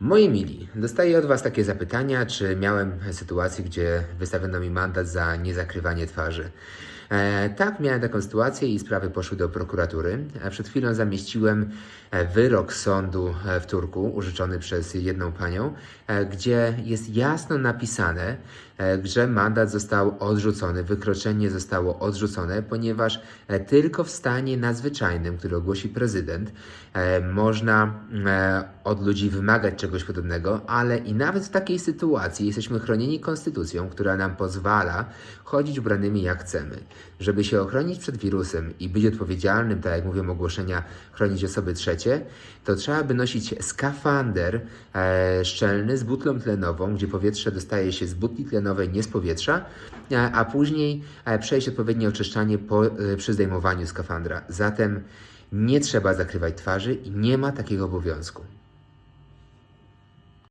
Moi mili, dostaję od Was takie zapytania, czy miałem sytuację, gdzie wystawiono mi mandat za niezakrywanie twarzy. E, tak, miałem taką sytuację i sprawy poszły do prokuratury. E, przed chwilą zamieściłem e, wyrok sądu e, w Turku, użyczony przez jedną panią, gdzie jest jasno napisane, e, że mandat został odrzucony, wykroczenie zostało odrzucone, ponieważ e, tylko w stanie nadzwyczajnym, który ogłosi prezydent, e, można od ludzi wymagać czegoś podobnego, ale i nawet w takiej sytuacji jesteśmy chronieni konstytucją, która nam pozwala chodzić ubranymi jak chcemy. Żeby się ochronić przed wirusem i być odpowiedzialnym, tak jak mówią ogłoszenia, chronić osoby trzecie, to trzeba by nosić skafander szczelny z butlą tlenową, gdzie powietrze dostaje się z butli tlenowej, nie z powietrza, e, a później e, przejść odpowiednie oczyszczanie po, e, przy zdejmowaniu skafandra. Zatem nie trzeba zakrywać twarzy i nie ma takiego obowiązku.